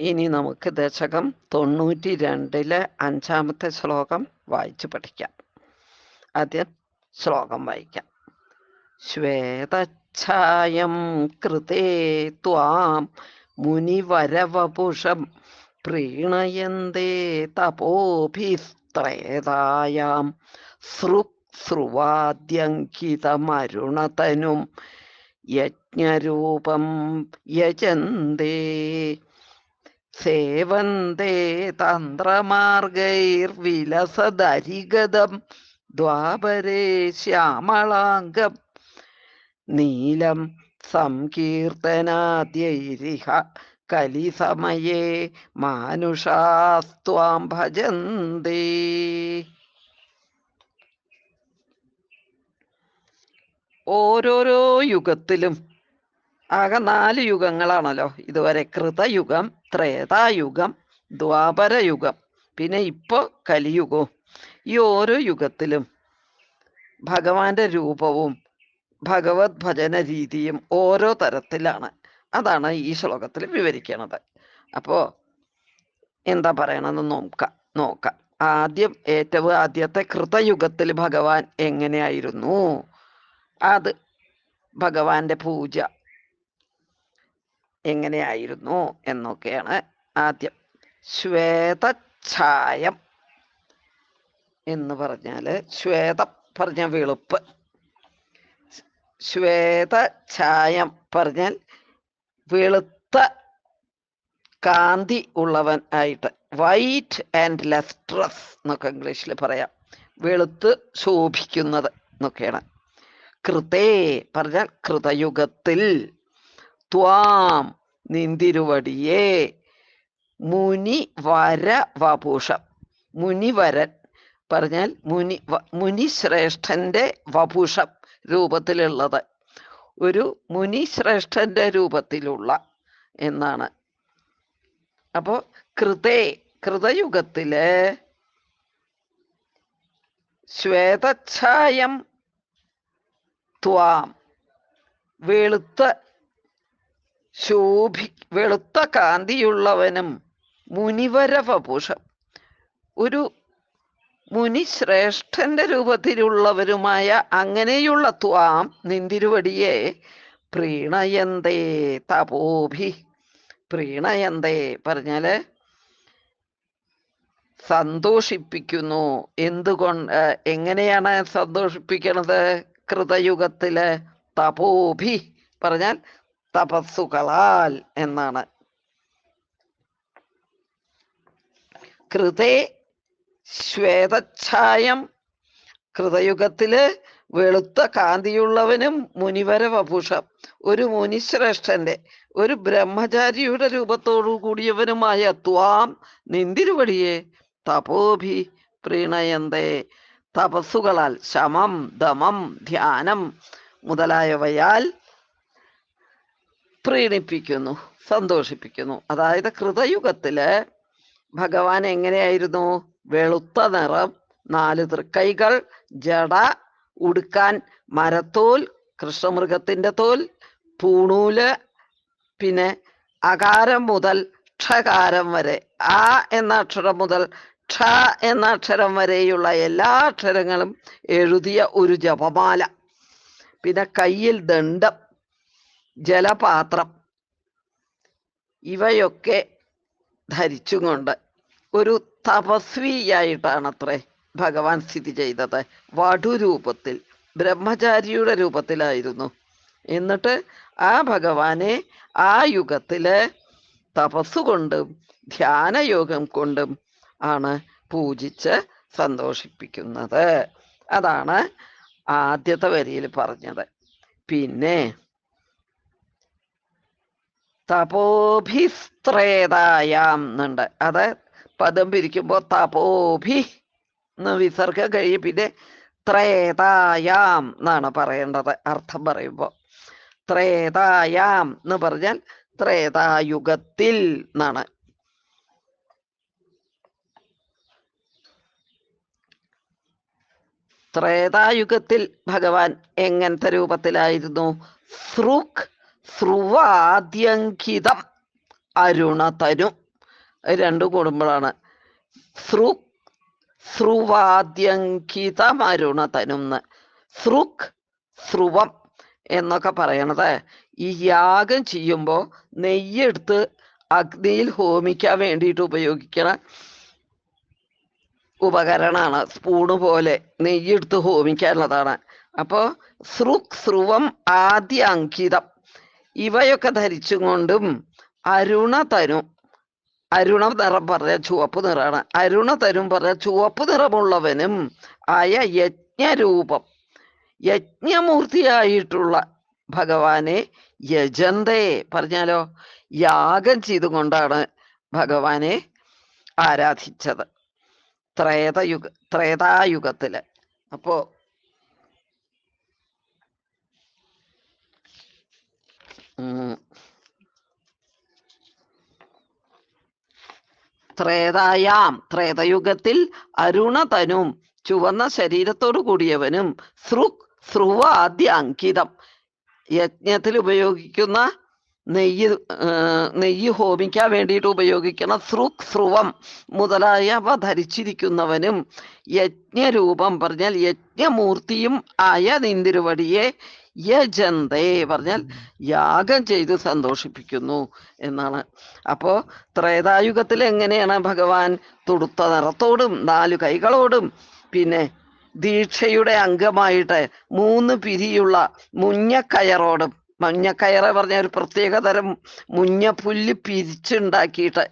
ഇനി നമുക്ക് ദശകം തൊണ്ണൂറ്റി രണ്ടിലെ അഞ്ചാമത്തെ ശ്ലോകം വായിച്ചു പഠിക്കാം. ആദ്യം ശ്ലോകം വായിക്കാം. ശ്വേതഛായം കൃതേ ത്വാം മുനിവരവപുഷം പ്രീണയന്തേ തപോഭിസ്ത്രേതായാം സൃക്സ്രുവാദ്യങ്കിതമരുണതനും യജ്ഞരൂപം യജന്തേ സേവന്തേ തന്ത്രമാർഗൈർവിലസദരിഗതം ദ്വാപരേ ശ്യാമളാംഗം. നീലം സങ്കീർത്തനാദ്യൈരിഹ കലിസമയേ മാനുഷാസ്ത്വാം ഭജന്തേ. ഓരോരോ യുഗത്തിലും ആകെ നാല് യുഗങ്ങളാണല്ലോ. ഇതുവരെ കൃതയുഗം ത്രേതായുഗം ദ്വാപരയുഗം പിന്നെ ഇപ്പോൾ കലിയുഗവും. ഈ ഓരോ യുഗത്തിലും ഭഗവാന്റെ രൂപവും ഭഗവത് ഭജന രീതിയും ഓരോ തരത്തിലാണ്. അതാണ് ഈ ശ്ലോകത്തിൽ വിവരിക്കണത്. അപ്പോൾ എന്താ പറയണമെന്ന് നോക്കാം നോക്കാം. ആദ്യം ഏറ്റവും ആദ്യത്തെ കൃതയുഗത്തിൽ ഭഗവാൻ എങ്ങനെയായിരുന്നു? അത് ഭഗവാന്റെ പൂജ എങ്ങനെയായിരുന്നു എന്നൊക്കെയാണ് ആദ്യം. ശ്വേതഛായം എന്ന് പറഞ്ഞാൽ ശ്വേതം പറഞ്ഞ വെളുപ്പ്. ശ്വേതഛായം പറഞ്ഞാൽ വെളുത്ത കാന്തി ഉള്ളവൻ ആയിട്ട്. വൈറ്റ് ആൻഡ് ലെസ്ട്രസ് എന്നൊക്കെ ഇംഗ്ലീഷിൽ പറയാം. വെളുത്ത് ശോഭിക്കുന്നത് എന്നൊക്കെയാണ്. കൃതേ പറഞ്ഞാൽ കൃതയുഗത്തിൽ. ത്വാം നിന്തിരുവടിയേ. മുനി വര വപുഷം. മുനിവരൻ പറഞ്ഞാൽ മുനി മുനി മുനിശ്രേഷ്ഠന്റെ വപുഷം രൂപത്തിലുള്ളത്. ഒരു മുനിശ്രേഷ്ഠന്റെ രൂപത്തിലുള്ള എന്നാണ്. അപ്പോ കൃതേ കൃതയുഗത്തിൽ ശ്വേതഛായം ത്വാം വെളുത്ത ശോഭി വെളുത്ത കാന്തിയുള്ളവനും മുനിവരവപുഷം ഒരു മുനിശ്രേഷ്ഠന്റെ രൂപത്തിലുള്ളവരുമായ അങ്ങനെയുള്ള ത്വാം നിന്തിരുവടിയെ പ്രീണയന്തേ തപോഭി പ്രീണയന്തേ പറഞ്ഞാൽ സന്തോഷിപ്പിക്കുന്നു. എന്തുകൊണ്ട് എങ്ങനെയാണ് സന്തോഷിപ്പിക്കണത്? കൃതയുഗത്തിൽ തപോഭി പറഞ്ഞാൽ തപസ്സുകളാൽ എന്നാണ്. കൃതേ ശ്വേതഛായം കൃതയുഗത്തിൽ വെളുത്ത കാന്തിയുള്ളവനും മുനിവര വപുഷം. ഒരു മുനിശ്രേഷ്ഠന്റെ ഒരു ബ്രഹ്മചാരിയുടെ രൂപത്തോടു കൂടിയവനുമായ ത്വാം നിന്തിരുവടിയെ തപോഭി പ്രീണയന്തേ. തപസ്സുകളാൽ ശമം ദമം ധ്യാനം മുതലായവയാൽ പ്രീണിപ്പിക്കുന്നു സന്തോഷിപ്പിക്കുന്നു. അതായത് കൃതയുഗത്തിൽ ഭഗവാൻ എങ്ങനെയായിരുന്നു? വെളുത്ത നിറം നാല് തൃക്കൈകൾ ജട ഉടുക്കാൻ മരത്തോൽ കൃഷ്ണമൃഗത്തിന്റെ തോൽ പൂണൂൽ പിന്നെ അകാരം മുതൽ ക്ഷകാരം വരെ. ആ എന്ന അക്ഷരം മുതൽ ക്ഷ എന്ന അക്ഷരം വരെയുള്ള എല്ലാ അക്ഷരങ്ങളും എഴുതിയ ഒരു ജപമാല. പിന്നെ കയ്യിൽ ദണ്ഡം. ജലപാത്രം. ഇവയൊക്കെ ധരിച്ചുകൊണ്ട് ഒരു തപസ്വിയായിട്ടാണത്രേ ഭഗവാൻ സ്ഥിതി ചെയ്തത്. വടുരൂപത്തിൽ ബ്രഹ്മചാരിയുടെ രൂപത്തിലായിരുന്നു. എന്നിട്ട് ആ ഭഗവാനെ ആ യുഗത്തിൽ തപസ്സുകൊണ്ടും ധ്യാനയോഗം കൊണ്ടും ആണ് പൂജിച്ച് സന്തോഷിപ്പിക്കുന്നത്. അതാണ് ആദ്യത്തെ വരിയിൽ പറഞ്ഞത്. പിന്നെ തപോഭിസ്ത്രേതായാം എന്നുണ്ട്. അത് പദം പിരിക്കുമ്പോ തപോഭി എന്ന് വിസർഗം കഴിയും പിന്നെ ത്രേതായാം എന്നാണ് പറയേണ്ടത് അർത്ഥം പറയുമ്പോ. ത്രേതായാം എന്ന് പറഞ്ഞാൽ ത്രേതായുഗത്തിൽ എന്നാണ്. ത്രേതായുഗത്തിൽ ഭഗവാൻ എങ്ങനത്തെ രൂപത്തിലായിരുന്നു? സൃക് സ്രുവാദ്യങ്കിതം അരുണതനു രണ്ടു കൂടുമ്പോഴാണ്. സൃ സൃവാദ്യങ്കിതമരുണതനുന്ന് സൃക് സ്രുവം എന്നൊക്കെ പറയണത് ഈ യാഗം ചെയ്യുമ്പോൾ നെയ്യെടുത്ത് അഗ്നിയിൽ ഹോമിക്കാൻ വേണ്ടിയിട്ട് ഉപയോഗിക്കണ ഉപകരണമാണ് സ്പൂണ് പോലെ നെയ്യെടുത്ത് ഹോമിക്കാനുള്ളതാണ്. അപ്പോൾ സൃക് സ്രുവം ആദ്യ അങ്കിതം ഇവയൊക്കെ ധരിച്ചുകൊണ്ടും അരുണ അരുണതനു അരുണ നിറം പറഞ്ഞ ചുവപ്പ് നിറമാണ് അരുണ തരും പറഞ്ഞ ചുവപ്പ് നിറമുള്ളവനും ആയ യജ്ഞരൂപം. യജ്ഞമൂർത്തിയായിട്ടുള്ള ഭഗവാനെ യജന്തേ പറഞ്ഞാലോ? യാഗം ചെയ്തുകൊണ്ടാണ് ഭഗവാനെ ആരാധിച്ചത്. ത്രേതയുഗ ത്രേതായുഗത്തിൽ. അപ്പോ ത്രേതായാം. ത്രേതയുഗത്തിൽ അരുണതനും ചുവന്ന ശരീരത്തോടു കൂടിയവനും സൃക് സൃവ ആദ്യ അങ്കിതം. യജ്ഞത്തിൽ ഉപയോഗിക്കുന്ന നെയ്യ് നെയ്യ് ഹോമിക്കാൻ വേണ്ടിയിട്ട് ഉപയോഗിക്കുന്ന സൃക് സൃവം മുതലായവ ധരിച്ചിരിക്കുന്നവനും യജ്ഞരൂപം പറഞ്ഞാൽ യജ്ഞമൂർത്തിയും ആയ നിന്തിരുവടിയെ യജന്തേ പറഞ്ഞാൽ യാഗം ചെയ്ത് സന്തോഷിപ്പിക്കുന്നു എന്നാണ്. അപ്പോ ത്രേതായുഗത്തിൽ എങ്ങനെയാണ് ഭഗവാൻ തുടുത്ത നിറത്തോടും നാലു കൈകളോടും പിന്നെ ദീക്ഷയുടെ അംഗമായിട്ട് മൂന്ന് പിരിയുള്ള മുഞ്ഞക്കയറോടും മഞ്ഞക്കയറ് പറഞ്ഞ ഒരു പ്രത്യേക തരം മുഞ്ഞപ്പുല്ല് പിരിച്ചുണ്ടാക്കിയിട്ട്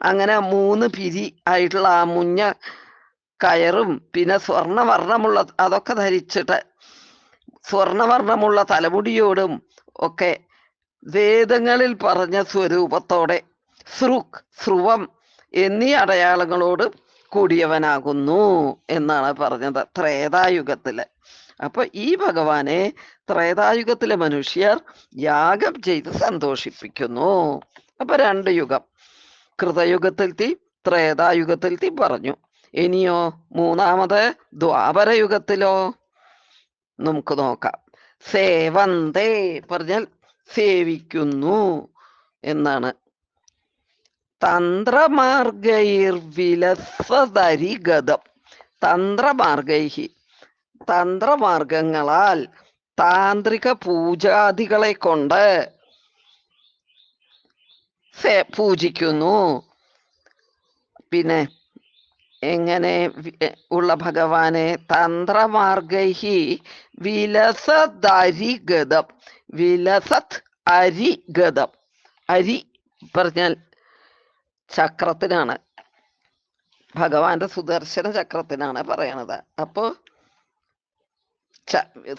അങ്ങനെ മൂന്ന് പിരി ആയിട്ടുള്ള ആ മുഞ്ഞ കയറും പിന്നെ സ്വർണവർണമുള്ള അതൊക്കെ ധരിച്ചിട്ട് സ്വർണവർണമുള്ള തലമുടിയോടും ഒക്കെ വേദങ്ങളിൽ പറഞ്ഞ സ്വരൂപത്തോടെ സൃക് സ്രുവം എന്നീ അടയാളങ്ങളോട് കൂടിയവനാകുന്നു എന്നാണ് പറഞ്ഞത് ത്രേതായുഗത്തിൽ. അപ്പൊ ഈ ഭഗവാനെ ത്രേതായുഗത്തിലെ മനുഷ്യർ യാഗം ചെയ്ത് സന്തോഷിപ്പിക്കുന്നു. അപ്പൊ രണ്ട് യുഗം. കൃതയുഗത്തിൽ തീ ത്രേതായുഗത്തിൽ തീ പറഞ്ഞു. ഇനിയോ മൂന്നാമത് ദ്വാപര യുഗത്തിലോ നമുക്ക് നോക്കാം. സേവന്തേ പറഞ്ഞാൽ സേവിക്കുന്നു എന്നാണ്. തന്ത്രമാർഗൈർ തന്ത്രമാർഗൈർവിലസതരിഗതം തന്ത്രമാർഗൈഹി. തന്ത്രമാർഗങ്ങളാൽ താന്ത്രിക പൂജാദികളെ കൊണ്ട് പൂജിക്കുന്നു. പിന്നെ എങ്ങനെ ഉള്ള ഭഗവാനെ? തന്ത്രമാർഗൈഹി വിലസദരിഗതം. വിലസത് അരിഗതം. അരി പറഞ്ഞാൽ ചക്രത്തിനാണ്. ഭഗവാന്റെ സുദർശന ചക്രത്തിനാണ് പറയണത്. അപ്പോ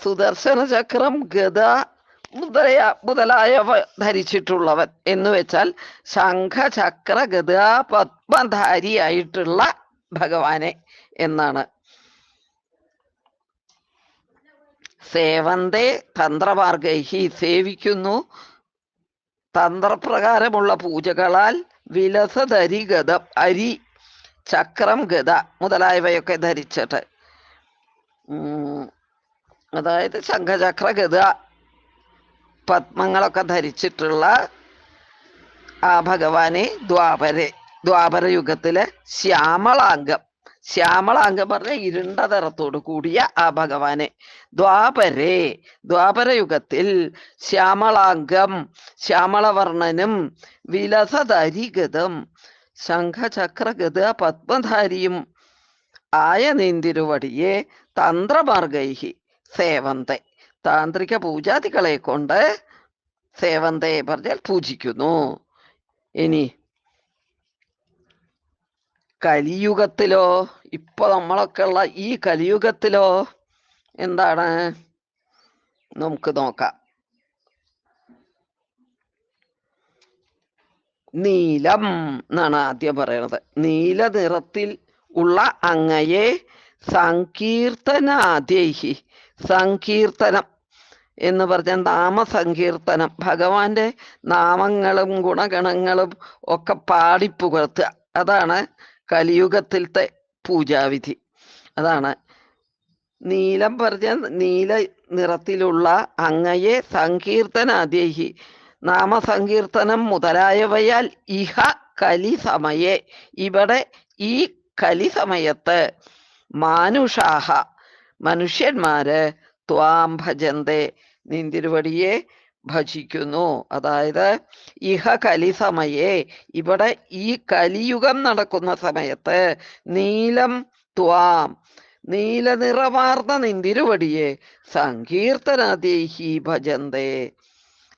സുദർശന ചക്രം ഗത മുതലയ മുതലായവ ധരിച്ചിട്ടുള്ളവൻ എന്ന് വെച്ചാൽ ശംഖ ചക്ര ഗത പത്മധാരിയായിട്ടുള്ള ഭഗവാനെ എന്നാണ്. സേവന്തേ തന്ത്രമാർഗൈഹി സേവിക്കുന്നു. തന്ത്രപ്രകാരമുള്ള പൂജകളാൽ വിലസധരി ഗതം അരി ചക്രം ഗത മുതലായവയൊക്കെ ധരിച്ചിട്ട്. അതായത് ശംഖചക്ര ഗത പത്മങ്ങളൊക്കെ ധരിച്ചിട്ടുള്ള ആ ഭഗവാനെ ദ്വാപര ദ്വാപര യുഗത്തിലെ ശ്യാമളാംഗം. ശ്യാമളാംഗം പറഞ്ഞ ഇരുണ്ട നിറത്തോട് കൂടിയ ആ ഭഗവാനെ. ദ്വാപരേ ദ്വാപരയുഗത്തിൽ ശ്യാമളാംഗം ശ്യാമളവർണനും വിലസധരിഗതം ശംഖചക്രഗത പത്മധാരിയും ആയ നീന്തിരുവടിയെ തന്ത്രമാർഗൈഹി സേവന്തെ. താന്ത്രിക പൂജാദികളെ കൊണ്ട് സേവന്തെ പറഞ്ഞാൽ പൂജിക്കുന്നു. ഇനി കലിയുഗത്തിലോ ഇപ്പൊ നമ്മളൊക്കെ ഉള്ള ഈ കലിയുഗത്തിലോ എന്താണ്? നമുക്ക് നോക്കാം. നീലം എന്നാണ് ആദ്യം പറയണത്. നീല നിറത്തിൽ ഉള്ള അങ്ങയെ സങ്കീർത്തനാദേഹി. സങ്കീർത്തനം എന്ന് പറഞ്ഞ നാമസങ്കീർത്തനം. ഭഗവാന്റെ നാമങ്ങളും ഗുണഗണങ്ങളും ഒക്കെ പാടിപ്പുകർത്തുക. അതാണ് കലിയുഗത്തിലത്തെ പൂജാവിധി. അതാണ്. നീലം പറഞ്ഞ നീല നിറത്തിലുള്ള അങ്ങയെ സങ്കീർത്തനാദേഹി നാമസങ്കീർത്തനം മുതലായവയാൽ ഇഹ കലി സമയെ ഇവിടെ ഈ കലി സമയത്ത് മാനുഷാഹ മനുഷ്യന്മാര് ത്വാം ഭജന്തേ. നിന്തിരുവടിയെ ഭജിക്കുന്നു. അതായത് ഇഹ കലി സമയെ ഇവിടെ ഈ കലിയുഗം നടക്കുന്ന സമയത്ത് നീലം ത്വാം നീലനിറമാർന്ന നിന്തിരുവടിയെ സങ്കീർത്തനദേഹി ഭജന്തേ.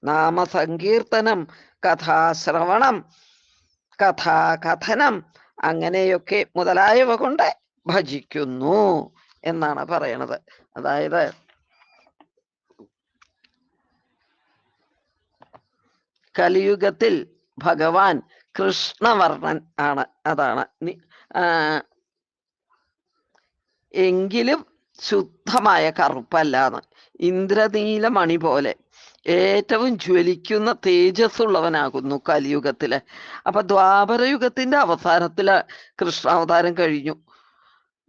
നാമസങ്കീർത്തനം കഥാശ്രവണം കഥാകഥനം അങ്ങനെയൊക്കെ മുതലായവ കൊണ്ട് ഭജിക്കുന്നു എന്നാണ് പറയണത്. അതായത് കലിയുഗത്തിൽ ഭഗവാൻ കൃഷ്ണവർണൻ ആണ് അതാണ്. എങ്കിലും ശുദ്ധമായ കറുപ്പല്ലാന്ന്. ഇന്ദ്രനീല മണി പോലെ ഏറ്റവും ജ്വലിക്കുന്ന തേജസ്സുള്ളവനാകുന്നു കലിയുഗത്തിലെ. അപ്പൊ ദ്വാപരയുഗത്തിന്റെ അവസാനത്തിൽ കൃഷ്ണാവതാരം കഴിഞ്ഞു.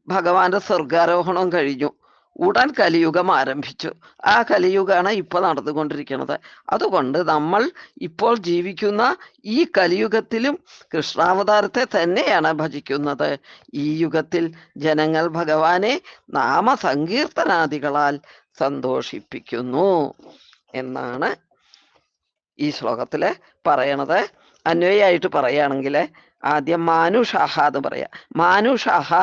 ഭഗവാന്റെ സ്വർഗാരോഹണം കഴിഞ്ഞു. ഉടൻ കലിയുഗം ആരംഭിച്ചു. ആ കലിയുഗമാണ് ഇപ്പൊ നടന്നുകൊണ്ടിരിക്കുന്നത്. അതുകൊണ്ട് നമ്മൾ ഇപ്പോൾ ജീവിക്കുന്ന ഈ കലിയുഗത്തിലും കൃഷ്ണാവതാരത്തെ തന്നെയാണ് ഭജിക്കുന്നത്. ഈ യുഗത്തിൽ ജനങ്ങൾ ഭഗവാനെ നാമസങ്കീർത്തനാദികളാൽ സന്തോഷിപ്പിക്കുന്നു എന്നാണ് ഈ ശ്ലോകത്തിൽ പറയണത്. അന്വയായിട്ട് പറയുകയാണെങ്കിൽ ആദ്യം മാനുഷാഹ എന്ന് പറയാ. മാനുഷാഹ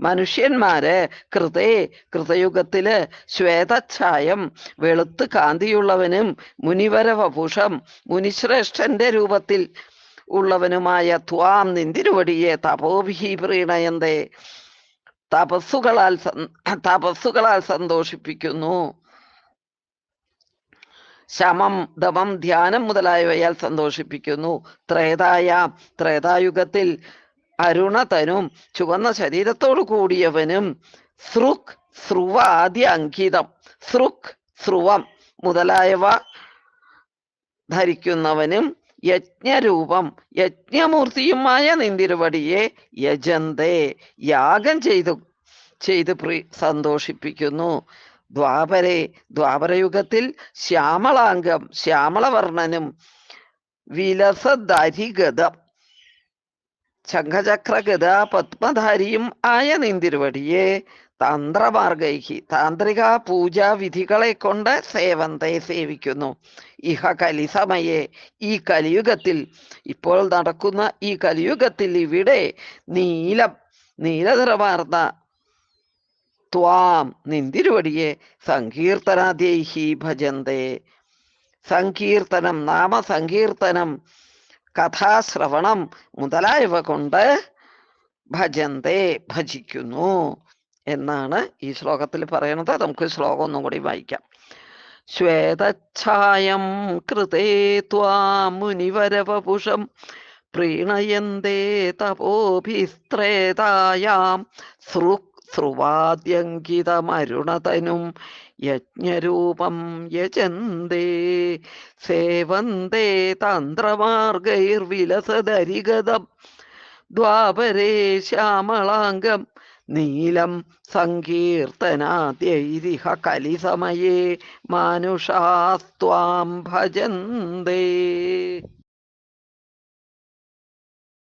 മനുഷ്യന്മാര് കൃതേ കൃതയുഗത്തിൽ ശ്വേതഛായം വെളുത്ത് കാന്തിയുള്ളവനും മുനിവര വപുഷം മുനിശ്രേഷ്ഠന്റെ രൂപത്തിൽ ഉള്ളവനുമായ ത്വാം നിന്തിരുവടിയെ തപോഭി പ്രീണയന്തേ. തപസ്സുകളാൽ തപസ്സുകളാൽ സന്തോഷിപ്പിക്കുന്നു. ശമം ദമം ധ്യാനം മുതലായവയാൽ സന്തോഷിപ്പിക്കുന്നു. ത്രേതായ ത്രേതായുഗത്തിൽ അരുണതനും ചുവന്ന ശരീരത്തോടു കൂടിയവനും സൃക് സ്രുവ ആദ്യ അങ്കിതം. സൃക് സ്രുവം മുതലായവ ധരിക്കുന്നവനും യജ്ഞരൂപം യജ്ഞമൂർത്തിയുമായ നിന്തിരുവടിയെ യജന്തേ യാഗം ചെയ്തു ചെയ്ത് പ്രീ സന്തോഷിപ്പിക്കുന്നു. ദ്വാപരെ ദ്വാപരയുഗത്തിൽ ശ്യാമളാംഗം ശ്യാമളവർണനും വിലസധരിഗതം ശംഖചക്രഗത പത്മധാരിയും ആയ നിന്തിരുവടിയെ തന്ത്രമാർഗൈഹി താന്ത്രിക പൂജാ വിധികളെ കൊണ്ട് സേവന്തേ സേവിക്കുന്നു. ഇഹ കലിസമയെ ഈ കലിയുഗത്തിൽ ഇപ്പോൾ നടക്കുന്ന ഈ കലിയുഗത്തിൽ ഇവിടെ നീലം നീലനിറമാർന്ന ത്വാം നിന്തിരുവടിയെ സങ്കീർത്തനാദ്യൈഹി ഭജന്തേ സങ്കീർത്തനം നാമസങ്കീർത്തനം കഥാശ്രവണം മുതലായവ കൊണ്ട് ഭജന്തേ ഭജിക്കുന്നു എന്നാണ് ഈ ശ്ലോകത്തിൽ പറയുന്നത്. നമുക്ക് ശ്ലോകം ഒന്നും കൂടി വായിക്കാം. ശ്വേതച്ഛായം കൃതേ ത്വാ മുനിവരവപുഷം പ്രീണയന്തേ തപോഭിസ്ത്രേതായാം സൃക് സ്രുവാദ്യങ്കിതമരുണതനും യജ്ഞരൂപം യജന്തേ സേവന്തേ തന്ത്രമാർഗൈർവിലസദരിഗതം ദ്വാപരേ ശ്യാമളാംഗം നീലം സങ്കീർത്തനാദ്യൈരിഹ കലിസമയേ മാനുഷാസ്ത്വാം ഭജന്തേ.